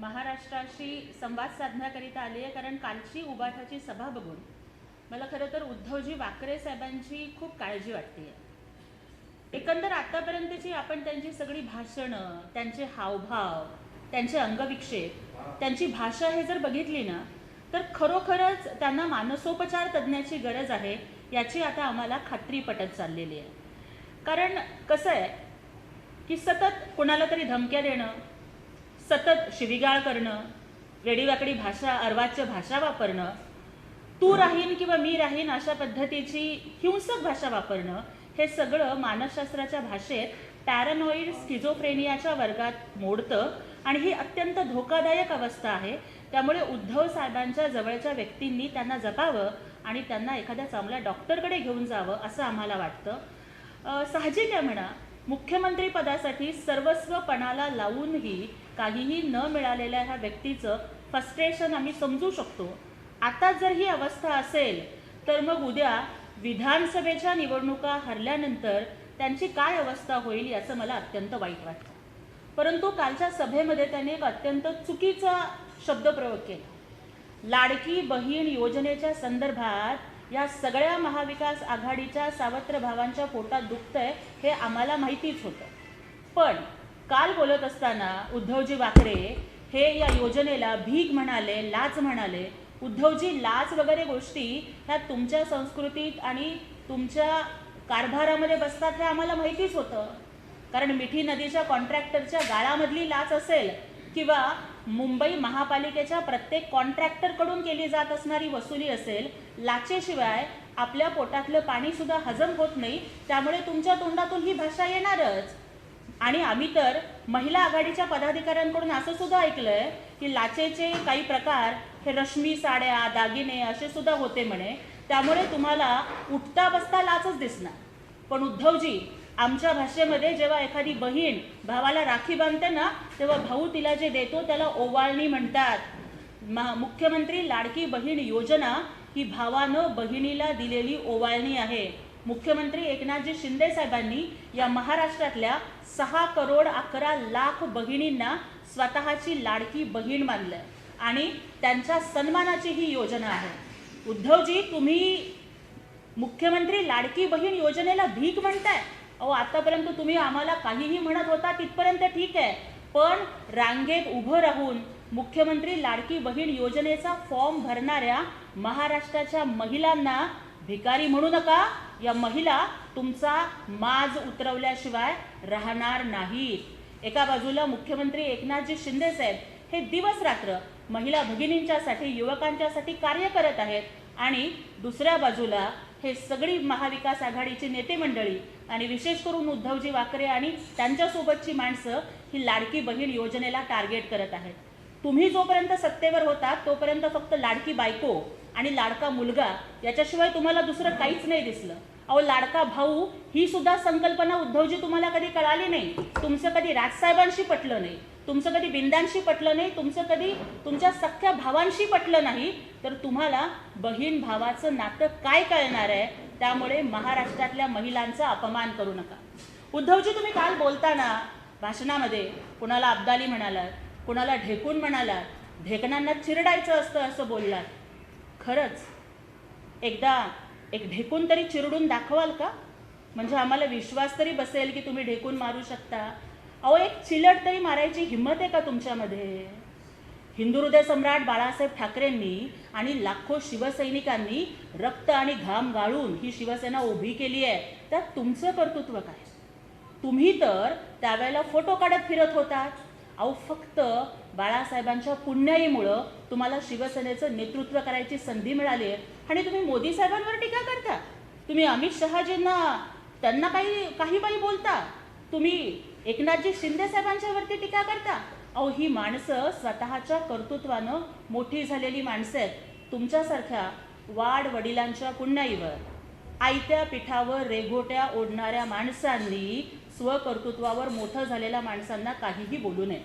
महाराष्ट्राशी संवाद साधण्याकरिता आली आहे कारण कालची उबाठाची सभा बघून मला खरं तर उद्धवजी वाकरे साहेबांची खूप काळजी वाटते. एकंदर आतापर्यंतची आपण त्यांची सगळी भाषणं त्यांचे हावभाव त्यांचे अंगविक्षेप त्यांची भाषा हे जर बघितली ना तर खरोखरच त्यांना मानसोपचार तज्ज्ञाची गरज आहे याची आता आम्हाला खात्री पटत चाललेली आहे. कारण कसं आहे की सतत कोणाला तरी धमक्या देणं सतत शिविगाळ करणं वेडीवाकडी भाषा अर्वाच्य भाषा वापरणं तू राहीन किंवा मी राहीन अशा पद्धतीची हिंसक भाषा वापरणं हे सगळं मानसशास्त्राच्या भाषेत पॅरानॉईड स्किझोफ्रेनियाच्या वर्गात मोडतं आणि ही अत्यंत धोकादायक अवस्था आहे. त्यामुळे उद्धव साहेबांच्या जवळच्या व्यक्तींनी त्यांना जपावं आणि त्यांना एखाद्या चांगल्या डॉक्टरकडे घेऊन जावं असं आम्हाला वाटतं. साहजिक आहे म्हणा. मुख्यमंत्रीपदासाठी सर्वस्वपणाला सर्वस्व पणाला लावूनही काहीही न मिळालेल्या ह्या व्यक्तीचं फ्रस्ट्रेशन आम्ही समजू शकतो. आता जर ही अवस्था असेल तर मग उद्या विधानसभेच्या निवडणुका हरल्यानंतर त्यांची काय अवस्था होईल याचं मला अत्यंत वाईट वाटतं. परंतु कालच्या सभेमध्ये त्यांनी एक अत्यंत चुकीचा शब्दप्रयोग केला. लाडकी बहीण योजनेच्या संदर्भात या सगळ्या महाविकास आघाडीच्या सावत्र भावांच्या पोटात दुखतंय हे आम्हाला माहितीच होतं. पण काल बोलत असताना उद्धवजी वाकरे हे या योजनेला भीक म्हणाले लाच म्हणाले. उद्धवजी लाच वगैरे गोष्टी ह्या तुमच्या संस्कृतीत आणि तुमच्या कारभारामध्ये बसतात हे आम्हाला माहितीच होतं. कारण मिठी नदीच्या कॉन्ट्रॅक्टरच्या गाळामधली लाच असेल किंवा मुंबई महापालिकेच्या प्रत्येक कॉन्ट्रॅक्टरकडून केली जात असणारी वसुली असेल लाचेशिवाय आपल्या पोटातलं पाणीसुद्धा हजम होत नाही त्यामुळे तुमच्या तोंडातून ही भाषा येणारच. आणि आम्ही तर महिला आघाडीच्या पदाधिकाऱ्यांकडून असं सुद्धा ऐकलंय की लाचेचे काही प्रकार हे रश्मी साड्या दागिने असे सुद्धा होते म्हणे. त्यामुळे तुम्हाला उठता बसता लाचच दिसणार. पण उद्धवजी आमच्या भाषेमध्ये जेव्हा एखादी बहीण भावाला राखी बांधते ना तेव्हा भाऊ तिला जे देतो त्याला ओवाळणी म्हणतात. महा- मुख्यमंत्री लाडकी बहीण योजना ही भावानं बहिणीला दिलेली ओवाळणी आहे. मुख्यमंत्री एकनाथजी शिंदे साहेबांनी या महाराष्ट्रातल्या सहा करोड अकरा लाख बहिणींना स्वतःची लाडकी बहीण मानलंय. आणि त्यांच्या सन्मानाची ही योजना आहे. उद्धवजी तुम्ही मुख्यमंत्री लाडकी बहीण योजनेला भीक म्हणताय? अहो आतापर्यंत तुम्ही आम्हाला काहीही म्हणत होता तिथपर्यंत ठीक आहे. पण रांगेत उभं राहून मुख्यमंत्री लाडकी बहीण योजनेचा फॉर्म भरणाऱ्या महाराष्ट्राच्या महिलांना भिकारी म्हणू नका. या महिला तुमचा माज उतरवल्याशिवाय राहणार नाहीत. एका बाजूला मुख्यमंत्री एकनाथजी शिंदे साहेब हे दिवस रात्र महिला भगिनींच्यासाठी युवकांच्यासाठी कार्य करत आहेत आणि दुसऱ्या बाजूला हे सगळी महाविकास आघाडीची नेते मंडळी आणि विशेष करून उद्धवजी वाकरे आणि त्यांच्यासोबतची माणसं ही लाडकी बहीण योजनेला टार्गेट करत आहेत. तुम्ही जोपर्यंत सत्तेवर होता तोपर्यंत फक्त लाडकी बायको आणि लाडका मुलगा याच्याशिवाय तुम्हाला दुसरं काहीच नाही दिसलं. अहो लाडका भाऊ ही सुद्धा संकल्पना उद्धवजी तुम्हाला कधी कळाली नाही. तुमचं कधी राजसाहेबांशी पटलं नाही. तुमचं कधी बिंदांशी पटलं नाही तुमचं कधी तुमच्या सख्या भावांशी पटलं नाही तर तुम्हाला बहीण भावाचं नातं काय कळणार आहे? त्यामुळे महाराष्ट्रातल्या महिलांचा अपमान करू नका. उद्धवजी तुम्ही काल बोलताना भाषणामध्ये कुणाला अब्दाली म्हणालात कुणाला ढेकून म्हणालात ढेकणांना चिरडायचं असतं असं बोललात. खरंच? एकदा एक ढेकून तरी चिरडून दाखवाल का? म्हणजे आम्हाला विश्वास तरी बसेल की तुम्ही ढेकून मारू शकता. अहो एक चिलट तरी मारायची हिंमत आहे का तुमच्यामध्ये? हिंदू हृदय सम्राट बाळासाहेब ठाकरेंनी आणि लाखो शिवसैनिकांनी रक्त आणि घाम गाळून ही शिवसेना उभी केली आहे. त्यात तुमचं कर्तृत्व काय? तुम्ही तर त्यावेळेला फोटो काढत फिरत होतात. अहो फक्त बाळासाहेबांच्या पुण्याईमुळं तुम्हाला शिवसेनेचं नेतृत्व करायची संधी मिळाली आहे. आणि तुम्ही मोदी साहेबांवर टीका करता. तुम्ही अमित शहाजींना त्यांना काही काही बाई बोलता. तुम्ही एकनाथजी शिंदे साहेबांच्यावरती टीका करता अहो ही माणसं स्वतःच्या कर्तृत्वानं मोठी झालेली माणसं आहेत. तुमच्यासारख्या वाड वडिलांच्या पुण्याईवर आयत्या पिठावर रेघोट्या ओढणाऱ्या माणसांनी स्वकर्तृत्वावर मोठं झालेल्या माणसांना काहीही बोलू नये.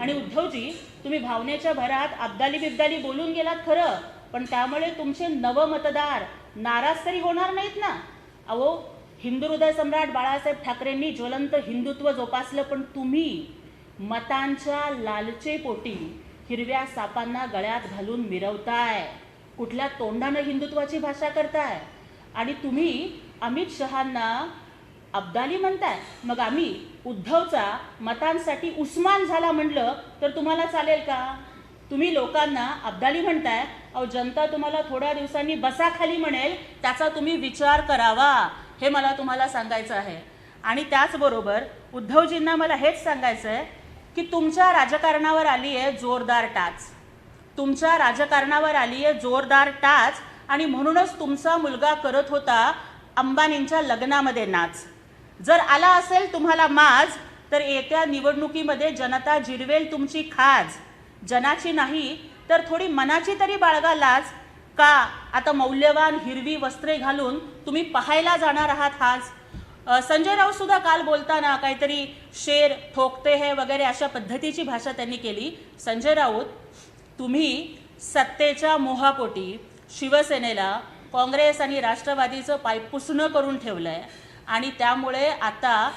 आणि उद्धवजी तुम्ही भावनेच्या भरात अब्दाली बिब्दाली बोलून गेलात खरं पण त्यामुळे तुमचे नवमतदार नाराज तरी होणार नाहीत ना? अहो हिंदू हृदय सम्राट बाळासाहेब ठाकरेंनी ज्वलंत हिंदुत्व जोपासलं पण तुम्ही मतांच्या लालचेपोटी हिरव्या सापांना गळ्यात घालून मिरवताय. कुठल्या तोंडानं हिंदुत्वाची भाषा करताय? आणि तुम्ही अमित शहांना अब्दाली म्हणताय. मग आम्ही उद्धवचा मतांसाठी उस्मान झाला म्हणलं तर तुम्हाला चालेल का? तुम्ही लोकांना अब्दाली म्हणताय. अहो जनता तुम्हाला थोड्या दिवसांनी बसाखाली म्हणेल त्याचा तुम्ही विचार करावा. हे मला तुम्हाला सांगायचं आहे. आणि त्याचबरोबर उद्धवजींना मला हेच सांगायचं आहे की तुमच्या राजकारणावर आली आहे जोरदार टाच. तुमच्या राजकारणावर आली आहे जोरदार टाच आणि म्हणूनच तुमचा मुलगा करत होता अंबानींच्या लग्नामध्ये नाच. जर आला असेल तुम्हाला माज तर येत्या निवडणुकीमध्ये जनता जिरवेल तुमची खाज. जनाची नाही तर थोडी मनाची तरी बाळगा लाज. का? आता मौल्यवान हिरवी वस्त्रे घालून तुम्ही पाहायला जाणार आहात आज. संजय राऊत सुद्धा काल बोलताना काहीतरी शेर ठोकते है वगैरे अशा पद्धतीची भाषा त्यांनी केली. संजय राऊत तुम्ही सत्तेच्या मोहापोटी शिवसेनेला काँग्रेस आणि राष्ट्रवादीचं पायपुसणं करून ठेवलं आहे आणि त्यामुळे आता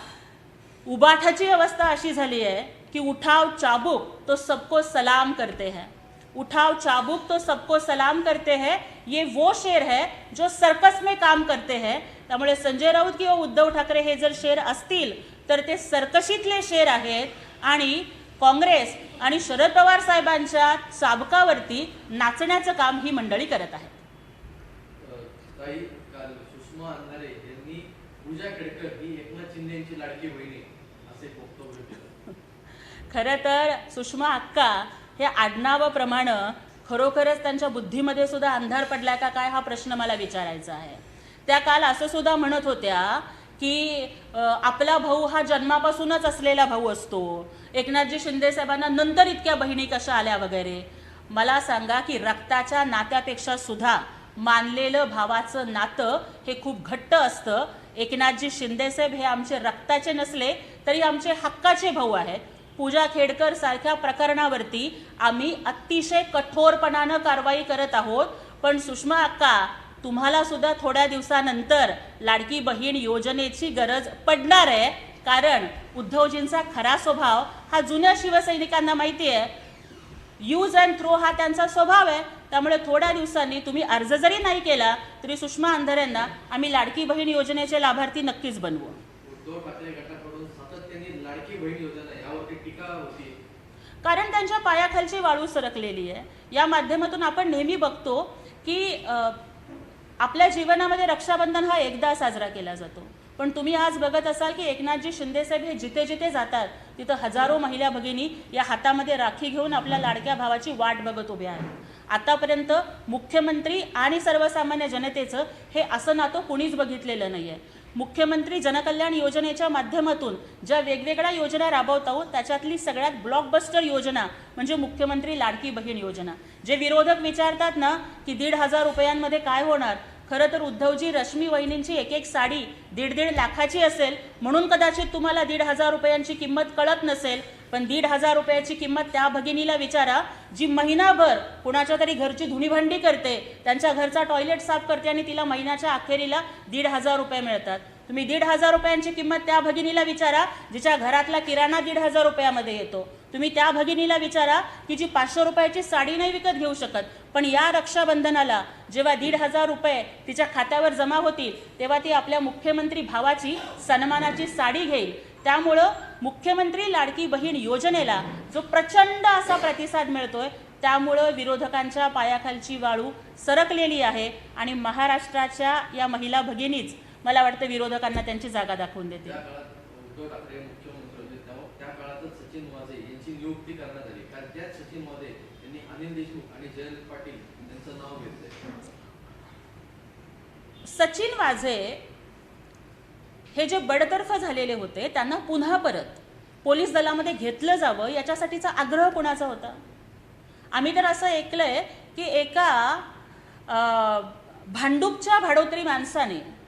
उबाठाची अवस्था अशी झाली आहे की उठाव चाबूक तो सबको सलाम करते हैं. उठाव चाबुक तो सबको सलाम करते हैं। ये वो शेर है जो सर्कस में काम करते हैं। त्यामुळे संजय राऊत किंवा उद्धव ठाकरे हे जर शेर असतील तर ते सर्कशीतले शेर आहेत। आणि काँग्रेस आणि शरद पवार साहेबांच्या साबकावरती नाचण्याचं काम ही मंडळी करत आहे खरं तर सुषमा अक्का हे आडनावाप्रमाणे खरोखरच त्यांच्या बुद्धीमध्ये सुद्धा अंधार पडलाय का काय हा प्रश्न मला विचारायचा आहे. त्या काल असं सुद्धा म्हणत होत्या की आपला भाऊ हा जन्मापासूनच असलेला भाऊ असतो. एकनाथजी शिंदेसाहेबांना नंतर इतक्या बहिणी कशा आल्या वगैरे? मला सांगा की रक्ताच्या नात्यापेक्षा सुद्धा मानलेलं भावाचं नातं हे खूप घट्ट असतं. एकनाथजी शिंदेसाहेब हे आमचे रक्ताचे नसले तरी आमचे हक्काचे भाऊ आहेत. पूजा खेडकर सारख्या प्रकरणावरती आम्ही अतिशय कठोरपणानं कारवाई करत आहोत. पण सुषमा अक्का तुम्हाला सुद्धा थोड्या दिवसानंतर लाडकी बहीण योजनेची गरज पडणार आहे. कारण उद्धवजींचा खरा स्वभाव हा जुन्या शिवसैनिकांना माहिती आहे यूज अँड थ्रो हा त्यांचा स्वभाव आहे. त्यामुळे थोड्या दिवसांनी तुम्ही अर्ज जरी नाही केला तरी सुषमा अंधाऱ्यांना आम्ही लाडकी बहीण योजनेचे लाभार्थी नक्कीच बनवू उद्धव ठाकरे गटाकडून सातत्याने लाडकी बहीण योजना यावरती टीका होती कारण त्यांच्या पायाखालची वाळू सरकलेली आहे. या माध्यमातून आपण नेहमी बघतो की आपल्या जीवनामध्ये रक्षाबंधन हा एकदा साजरा केला जातो. पण तुम्ही आज बघत असाल की एकनाथजी शिंदेसाहेब हे जिथे जिथे जातात तिथं हजारो महिला भगिनी या हातामध्ये राखी घेऊन आपल्या लाडक्या भावाची वाट बघत उभ्या आहेत. आतापर्यंत मुख्यमंत्री आणि सर्वसामान्य जनतेचं हे असं नातं कुणीच बघितलेलं नाही आहे मुख्यमंत्री जनकल्याण योजनेच्या माध्यमातून ज्या वेगवेगळ्या योजना राबवत आहोत त्याच्यातली सगळ्यात ब्लॉकबस्टर योजना म्हणजे मुख्यमंत्री लाडकी बहीण योजना. जे विरोधक विचारतात ना की दीड हजार रुपयांमध्ये काय होणार? खरं तर उद्धवजी रश्मी वहिनींची एक एक साडी दीड दीड लाखाची असेल. म्हणून कदाचित तुम्हाला दीड हजार रुपयांची किंमत कळत नसेल. पण दीड हजार रुपयाची किंमत त्या भगिनीला विचारा जी महिनाभर कुणाच्या तरी घरची धुणीभांडी करते. त्यांच्या घरचा टॉयलेट साफ करते आणि तिला महिन्याच्या अखेरीला दीड हजार रुपये मिळतात. तुम्ही दीड हजार रुपयांची किंमत त्या भगिनीला विचारा जिच्या घरातला किराणा दीड हजार रुपयामध्ये येतो. तुम्ही त्या भगिनीला विचारा की जी पाचशे रुपयाची साडी नाही विकत घेऊ शकत पण या रक्षाबंधनाला जेव्हा दीड हजार रुपये तिच्या खात्यावर जमा होतील तेव्हा ती आपल्या मुख्यमंत्री भावाची सन्मानाची साडी घेईल. त्यामुळं मुख्यमंत्री लाडकी बहीण योजनेला जो प्रचंड असा प्रतिसाद मिळतोय त्यामुळं विरोधकांच्या पायाखालची वाळू सरकलेली आहे आणि महाराष्ट्राच्या या महिला भगिनीच मला वाटतं विरोधकांना त्यांची जागा दाखवून काळातच सचिन वाझे हे जे बडतर्फ झालेले होते त्यांना पुन्हा परत पोलीस दलामध्ये घेतलं जावं याच्यासाठीचा आग्रह कोणाचा होता? आम्ही तर असं ऐकलंय की एका भांडूपच्या भाडोत्री माणसाने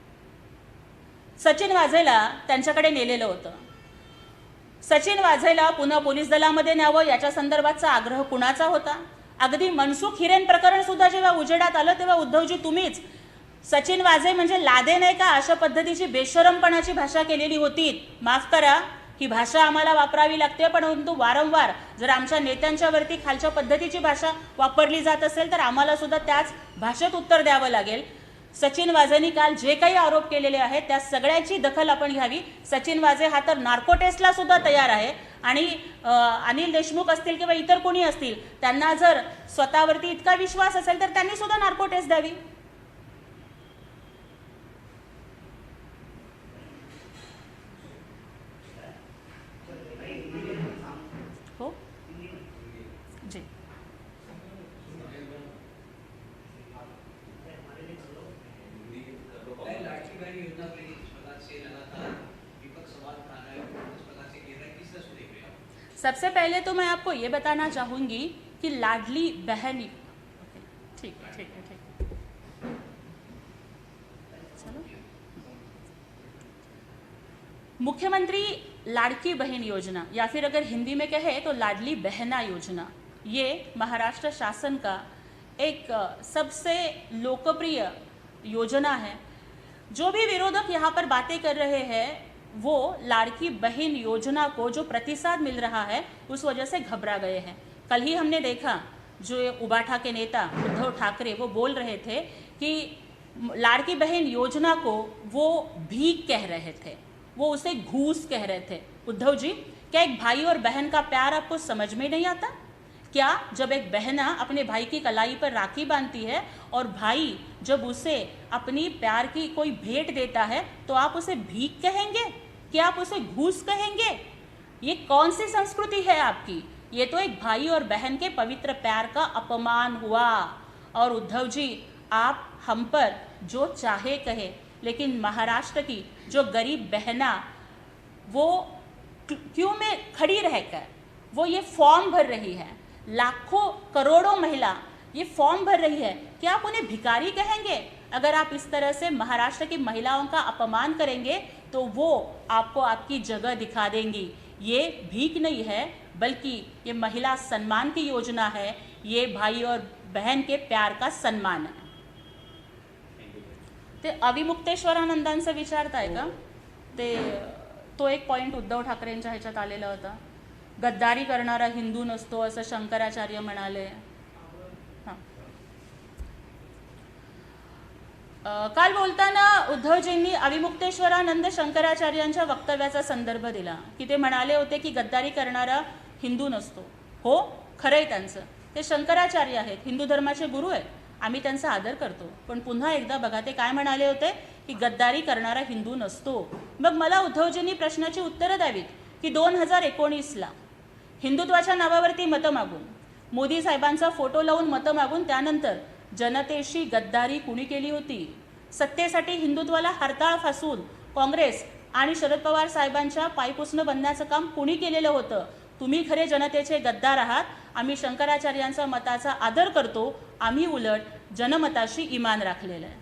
सचिन वाझेला त्यांच्याकडे नेलेलं होतं. सचिन वाझेला पुन्हा पोलीस दलामध्ये न्यावं याच्या संदर्भातचा आग्रह कुणाचा होता? अगदी मनसुख हिरेन प्रकरण सुद्धा जेव्हा उजेडात आलं तेव्हा उद्धवजी तुम्हीच सचिन वाझे म्हणजे लादे नाही का अशा पद्धतीची बेशरमपणाची भाषा केलेली होती. माफ करा ही भाषा आम्हाला वापरावी लागते परंतु वारंवार जर आमच्या नेत्यांच्यावरती खालच्या पद्धतीची भाषा वापरली जात असेल तर आम्हाला सुद्धा त्याच भाषेत उत्तर द्यावं लागेल. सचिन वाझेंनी काल जे काही आरोप केलेले आहेत त्या सगळ्याची दखल आपण घ्यावी. सचिन वाझे हा तर नार्को टेस्टला सुद्धा तयार आहे. आणि अनिल देशमुख असतील किंवा इतर कोणी असतील त्यांना जर स्वतःवरती इतका विश्वास असेल तर त्यांनी सुद्धा नार्को टेस्ट द्यावी. सबसे पहले तो मैं आपको ये बताना चाहूँगी कि लाडली बहन ठीक ठीक है ठीक मुख्यमंत्री लाड़की बहन योजना, या फिर अगर हिंदी में कहे तो लाडली बहना योजना, ये महाराष्ट्र शासन का एक सबसे लोकप्रिय योजना है। जो भी विरोधक यहाँ पर बातें कर रहे हैं वो लाड़की बहन योजना को जो प्रतिसाद मिल रहा है, उस वजह से घबरा गए हैं। कल ही हमने देखा, जो उबाठा के नेता, उद्धव ठाकरे, वो बोल रहे थे कि लाड़की बहन योजना को वो भीख कह रहे थे। वो उसे घूस कह रहे थे। उद्धव जी, क्या एक भाई और बहन का प्यार आपको समझ में नहीं आता? क्या जब एक बहना अपने भाई की कलाई पर राखी बांधती है और भाई जब उसे अपनी प्यार की कोई भेंट देता है तो आप उसे भीख कहेंगे? क्या आप उसे घूस कहेंगे? ये कौन सी संस्कृति है आपकी? ये तो एक भाई और बहन के पवित्र प्यार का अपमान हुआ। और उद्धव जी, आप हम पर जो चाहे कहे, लेकिन महाराष्ट्र की जो गरीब बहना, वो क्यों में खड़ी रहकर? वो ये फॉर्म भर रही है। लाखों करोड़ों महिला ये फॉर्म भर रही है। क्या आप उन्हें भिकारी कहेंगे? अगर आप इस तरह से महाराष्ट्र की महिलाओं का अपमान करेंगे तो वो आपको आपकी जगह दिखा देंगी। ये भीख नहीं है बल्कि ये महिला सम्मान की योजना है। ये भाई और बहन के प्यार का सम्मान है। ते अविमुक्तेश्वरानंदांचं विचारताय का? ते तो एक पॉईंट उद्धव ठाकरेंच्या ह्याच्यात आलेला होता. गद्दारी करणारा हिंदू नसतो असं शंकराचार्य म्हणाले हां अ, काल बोलताना उद्धवजींनी अविमुक्तेश्वरानंद शंकराचार्यांच्या वक्तव्याचा संदर्भ दिला. की ते म्हणाले होते की गद्दारी करणारा हिंदू नसतो. हो खरं आहे त्यांचं. ते शंकराचार्य आहेत. हिंदू धर्माचे गुरु आहेत. आम्ही त्यांचा आदर करतो. पण पुन्हा एकदा बघा ते काय म्हणाले होते? की गद्दारी करणारा हिंदू नसतो. मग मला उद्धवजींनी प्रश्नाची उत्तरं द्यावीत की दोन हजार एकोणीसला हिंदुत्वाच्या नावावरती मतं मागून मोदी साहेबांचा फोटो लावून मतं मागून त्यानंतर जनतेशी गद्दारी कुणी केली होती? सत्तेसाठी हिंदुत्वाला हरताळ फासून काँग्रेस आणि शरद पवार साहेबांच्या पायपुसणं बनण्याचं काम कुणी केलेलं होतं? तुम्ही खरे जनतेचे गद्दार आहात. आम्ही शंकराचार्यांचा मताचा आदर करतो. आम्ही उलट जनमताशी इमान राखलेलं आहे.